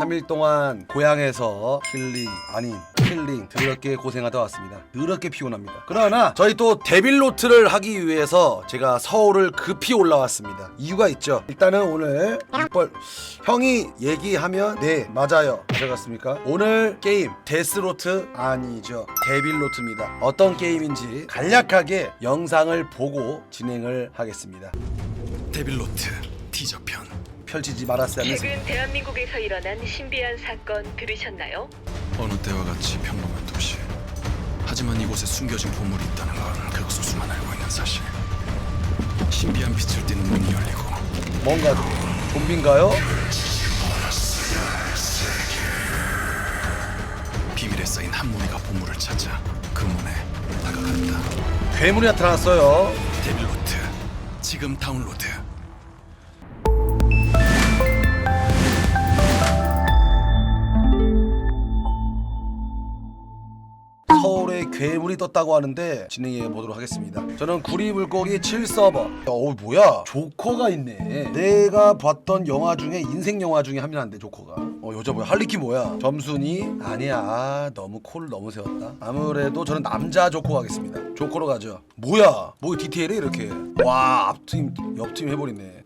3일 동안 고향에서 힐링 아닌 힐링 더럽게 고생하다 왔습니다. 더럽게 피곤합니다. 그러나 저희 또 데빌로트를 하기 위해서 제가 서울을 급히 올라왔습니다. 이유가 있죠. 일단은 오늘 이뻘 형이 얘기하면 네 맞아요. 가져갔습니까? 오늘 게임 데스로트 아니죠. 데빌로트입니다. 어떤 게임인지 간략하게 영상을 보고 진행을 하겠습니다. 데빌로트 티저편 펼치지 말았어야 최근 대한민국에서 일어난 신비한 사건 들으셨나요? 어느 때와 같이 평범한 도시 하지만 이곳에 숨겨진 보물이 있다는 건 극소수만 알고 있는 사실 신비한 빛을 띠는 문이 열리고 뭔가 좀비인가요? 비밀에 쌓인 한 무리가 보물을 찾아 그 문에 다가간다 괴물이 나타났어요. 데빌로트 지금 다운로드 괴물이 떴다고 하는데 진행해 보도록 하겠습니다. 저는 구리물고기 7서버. 어우 뭐야? 조커가 있네. 내가 봤던 영화 중에 인생 영화 중에 한 명한데 조커가. 어 여자 뭐야? 할리퀸 뭐야? 점순이 아니야. 아, 너무 코를 너무 세웠다. 아무래도 저는 남자 조커 가겠습니다. 조커로 가죠. 뭐야? 뭐 디테일이 이렇게. 와 앞팀 옆팀 해버리네.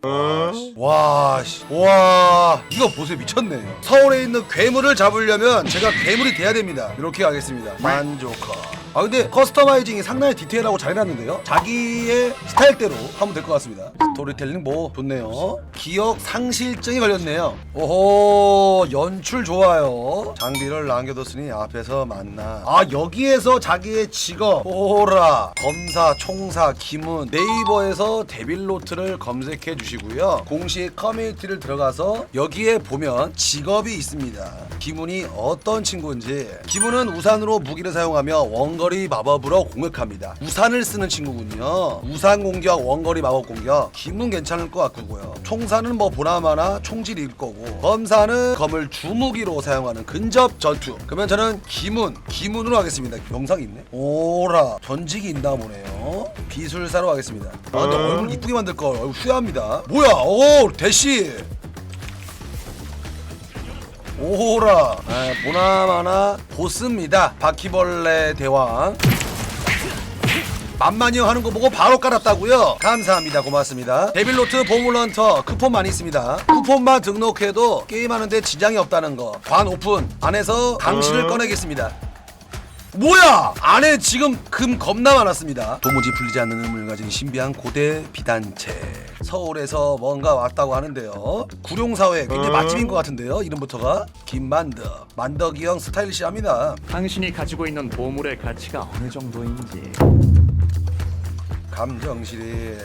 와, 씨. 와, 이거 보세요 미쳤네. 서울에 있는 괴물을 잡으려면 제가 괴물이 돼야 됩니다. 이렇게 가겠습니다. 만조커. 아 근데 커스터마이징이 상당히 디테일하고 잘 해놨는데요. 자기의 스타일대로 하면 될 것 같습니다. 스토리텔링 뭐 좋네요. 기억 상실증이 걸렸네요. 오호 연출 좋아요. 장비를 남겨뒀으니 앞에서 만나. 아 여기에서 자기의 직업 호라 검사 총사 김훈 네이버에서 데빌로트를 검색해 주시고요. 공식 커뮤니티를 들어가서 여기에 보면 직업이 있습니다. 김훈이 어떤 친구인지 김훈은 우산으로 무기를 사용하며 원 거리 마법으로 공격합니다. 우산을 쓰는 친구군요. 우산 공격, 원거리 마법 공격. 김훈 괜찮을 것 같고요. 총사는 뭐 보나마나 총질일 거고 검사는 검을 주무기로 사용하는 근접 전투. 그러면 저는 김훈, 김훈으로 하겠습니다. 영상 있네. 오라 전직이 있나 보네요. 비술사로 하겠습니다. 아, 근데 얼굴 이쁘게 만들 걸. 얼굴 후회합니다. 뭐야? 오 대시. 오호라. 아, 보나마나 보스입니다. 바퀴벌레 대왕. 만만히 하는 거 보고 바로 깔았다고요? 감사합니다. 고맙습니다. 데빌로트 보물런터 쿠폰 많이 있습니다. 쿠폰만 등록해도 게임하는데 지장이 없다는 거 관 오픈. 안에서 당신을 꺼내겠습니다 뭐야! 안에 지금 금 겁나 많았습니다. 도무지 풀리지 않는 의문을 가진 신비한 고대 비단체. 서울에서 뭔가 왔다고 하는데요. 구룡사회 굉장히 맛집인 것 같은데요. 이름부터가 김만덕. 만덕이 형 스타일리시합니다. 당신이 가지고 있는 보물의 가치가 어느 정도인지 감정실이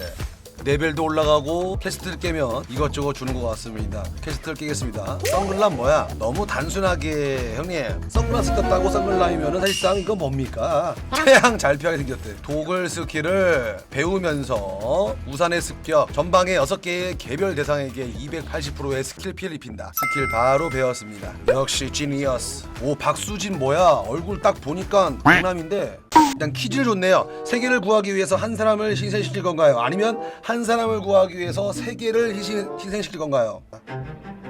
레벨도 올라가고 캐스트를 깨면 이것저것 주는 것 같습니다. 캐스트를 깨겠습니다. 선글라 뭐야? 너무 단순하게 형님 선글라스 꼈다고 선글라이면은 사실상 이거 뭡니까? 태양 잘 피하게 생겼대. 도글 스킬을 배우면서 우산의 습격 전방에 6개의 개별 대상에게 280%의 스킬 피해를 입힌다. 스킬 바로 배웠습니다. 역시 지니어스. 오 박수진 뭐야? 얼굴 딱 보니까 강남인데 일단 퀴즈를 줬네요. 세계를 구하기 위해서 한 사람을 희생시킬 건가요? 아니면 한 사람을 구하기 위해서 세계를 희생, 희생시킬 건가요?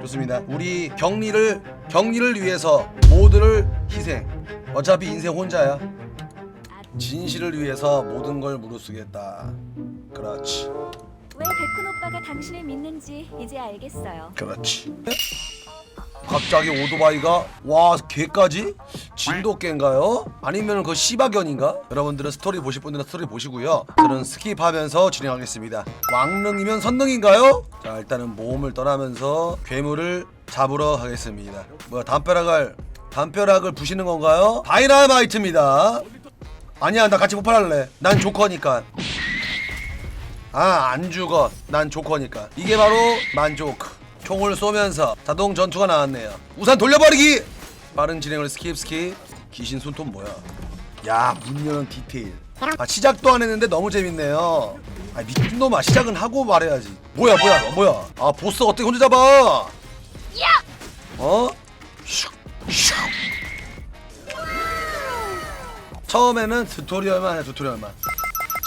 좋습니다. 우리 격리를 격리를 위해서 모두를 희생. 어차피 인생 혼자야. 진실을 위해서 모든 걸 무릅쓰겠다. 그렇지. 왜 백훈 오빠가 당신을 믿는지 이제 알겠어요. 그렇지. 갑자기 오토바이가 와 개까지 진돗개인가요? 아니면 그 시바견인가? 여러분들은 스토리 보실 분들은 스토리 보시고요. 저는 스킵하면서 진행하겠습니다. 왕릉이면 선릉인가요? 자 일단은 모험을 떠나면서 괴물을 잡으러 가겠습니다. 뭐야 담벼락을 담벼락을 부시는 건가요? 다이나마이트입니다. 아니야 나 같이 폭발할래. 난 조커니까. 아 안 죽어 난 조커니까 이게 바로 만조크 총을 쏘면서 자동 전투가 나왔네요 우산 돌려버리기 빠른 진행을 스킵 스킵. 귀신 손톱 뭐야? 야 문 여는 디테일. 아 시작도 안 했는데 너무 재밌네요. 아 미친놈아 시작은 하고 말해야지. 뭐야 뭐야 뭐야? 아 보스 어떻게 혼자 잡아? 어? 슉, 슉. 처음에는 튜토리얼만 해 튜토리얼만.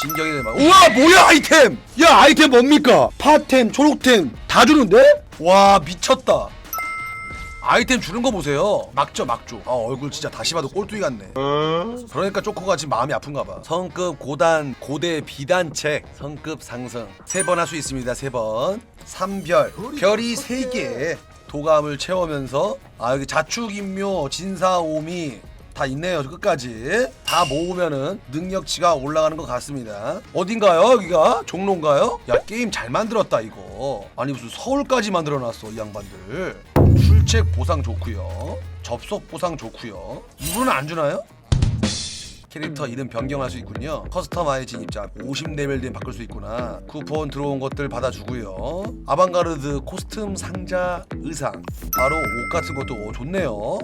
진격이 되면. 우와 뭐야 아이템! 야 아이템 뭡니까? 파템 초록템. 다 주는데? 와 미쳤다 아이템 주는 거 보세요. 막죠 막죠. 아 얼굴 진짜 다시 봐도 꼴뚜기 같네. 그러니까 쪼코가 지금 마음이 아픈가 봐. 성급 고단 고대 비단책. 성급 상승. 세 번 할 수 있습니다 세번. 3별. 별이 3개. 도감을 채우면서 아 여기 자축인묘 진사오미 다 있네요 끝까지. 다 모으면은 능력치가 올라가는 것 같습니다. 어딘가요 여기가? 종로인가요? 야 게임 잘 만들었다 이거. 아니 무슨 서울까지 만들어놨어 이 양반들 출첵 보상 좋고요 접속 보상 좋고요 이분은 안 주나요? 캐릭터 이름 변경할 수 있군요. 커스터마이 진입자 50레벨 되면 바꿀 수 있구나. 쿠폰 들어온 것들 받아주고요. 아방가르드 코스튬 상자 의상 바로 옷 같은 것도 오, 좋네요.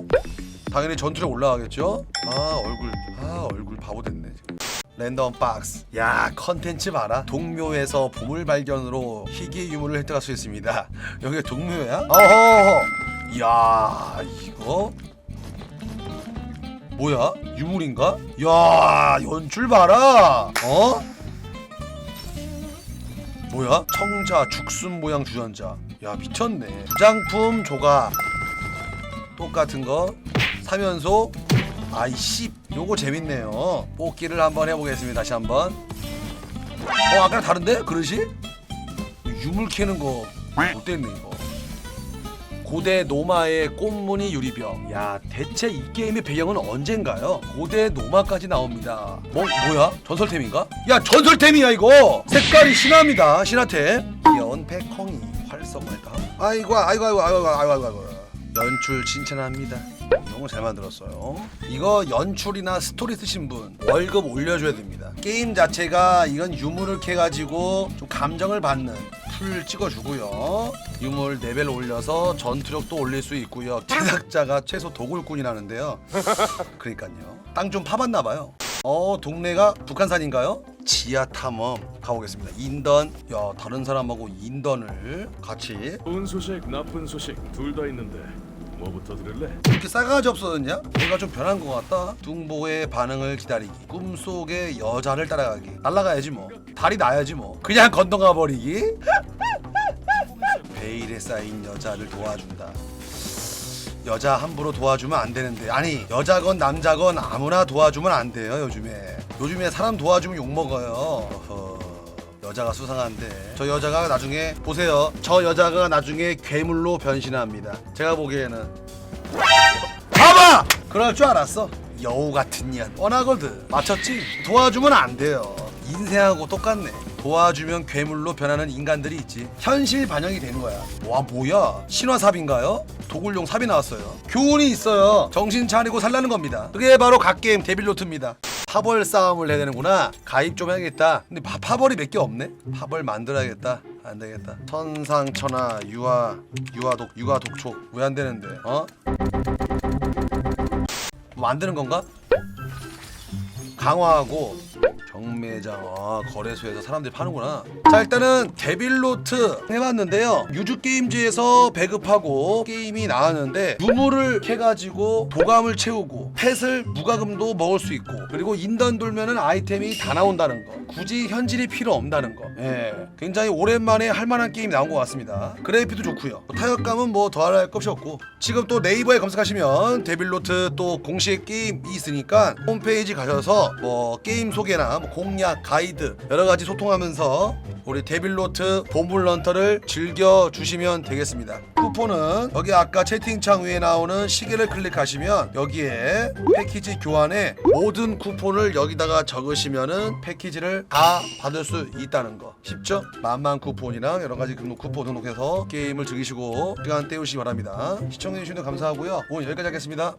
당연히 전투력 올라가겠죠? 아 얼굴 아 얼굴 바보 됐네 지금. 랜덤 박스 야 컨텐츠 봐라 동묘에서 보물 발견으로 희귀 유물을 획득할 수 있습니다 여기가 동묘야? 어허 이 야 이거 뭐야? 유물인가? 야 연출 봐라 어? 뭐야? 청자 죽순 모양 주전자 야 미쳤네 부장품 조각 똑같은 거 사면소 아이씨 요거 재밌네요 뽑기를 한번 해보겠습니다 다시 한번 어 아까랑 다른데? 그릇이? 유물 캐는 거 못됐네 이거 고대 노마의 꽃무늬 유리병. 야, 대체 이 게임의 배경은 언젠가요? 고대 노마까지 나옵니다. 뭐 뭐야? 전설템인가? 야, 전설템이야 이거. 색깔이 신화입니다. 신화템. 백콩이 활성화할까? 아이고, 아이고, 아이고, 아이고, 아이고, 아이고, 아이고. 연출 칭찬합니다. 너무 잘 만들었어요. 이거 연출이나 스토리 쓰신 분 월급 올려줘야 됩니다. 게임 자체가 이건 유물을 캐가지고 좀 감정을 받는 풀 찍어주고요. 유물 레벨 올려서 전투력도 올릴 수 있고요. 제작자가 최소 도굴꾼이라는데요. 그러니까요. 땅 좀 파봤나 봐요. 어 동네가 북한산인가요? 지하 탐험 가보겠습니다. 인던 야 다른 사람하고 인던을 같이 좋은 소식, 나쁜 소식 둘 다 있는데 뭐부터 들을래? 이렇게 싸가지 없어졌냐? 내가 좀 변한 것 같다. 둥보의 반응을 기다리기. 꿈속의 여자를 따라가기. 날라가야지 뭐. 달이 나야지 뭐. 그냥 건너가 버리기. 베일에 쌓인 여자를 도와준다. 여자 함부로 도와주면 안 되는데 아니 여자건 남자건 아무나 도와주면 안 돼요 요즘에 요즘에 사람 도와주면 욕 먹어요 어허, 여자가 수상한데. 저 여자가 나중에 보세요. 저 여자가 나중에 괴물로 변신합니다. 제가 보기에는. 봐봐! 그럴 줄 알았어. 여우 같은 년. 뻔하거든. 맞췄지? 도와주면 안 돼요. 인생하고 똑같네. 도와주면 괴물로 변하는 인간들이 있지. 현실 반영이 되는 거야. 와 뭐야? 신화삽인가요? 도굴용 삽이 나왔어요. 교훈이 있어요. 정신 차리고 살라는 겁니다. 그게 바로 갓게임 데빌로트입니다 파벌 싸움을 해야 되는구나. 가입 좀 해야겠다. 근데 파, 파벌이 몇 개 없네? 파벌 만들어야겠다. 안 되겠다. 천상천하 유아 유아독 유아 독촉 왜 안 되는데 어? 만드는 건가? 강화하고 경매장. 아 거래소에서 사람들이 파는구나. 자 일단은 데빌로트 해봤는데요. 유즈게임즈에서 배급하고 게임이 나왔는데 유물을 캐가지고 도감을 채우고 펫을 무과금도 먹을 수 있고 그리고 인던 돌면은 아이템이 다 나온다는 거. 굳이 현질이 필요 없다는 거. 예, 굉장히 오랜만에 할만한 게임이 나온 것 같습니다. 그래픽도 좋고요. 타격감은 뭐 더할 할 것이 없고. 지금 또 네이버에 검색하시면 데빌로트 또 공식 게임이 있으니까 홈페이지 가셔서 뭐 게임 소개나 뭐 공략 가이드 여러 가지 소통하면서 우리 데빌로트 보물런터를 즐겨 주시면 되겠습니다. 쿠폰은 여기 아까 채팅창 위에 나오는 시계를 클릭하시면 여기에 패키지 교환에 모든 쿠폰을 여기다가 적으시면은 패키지를 다 받을 수 있다는 거 쉽죠? 만만 쿠폰이랑 여러 가지 등록 쿠폰 등록해서 게임을 즐기시고 시간 때우시기 바랍니다. 시청해주시면 감사하고요. 오늘 여기까지 하겠습니다.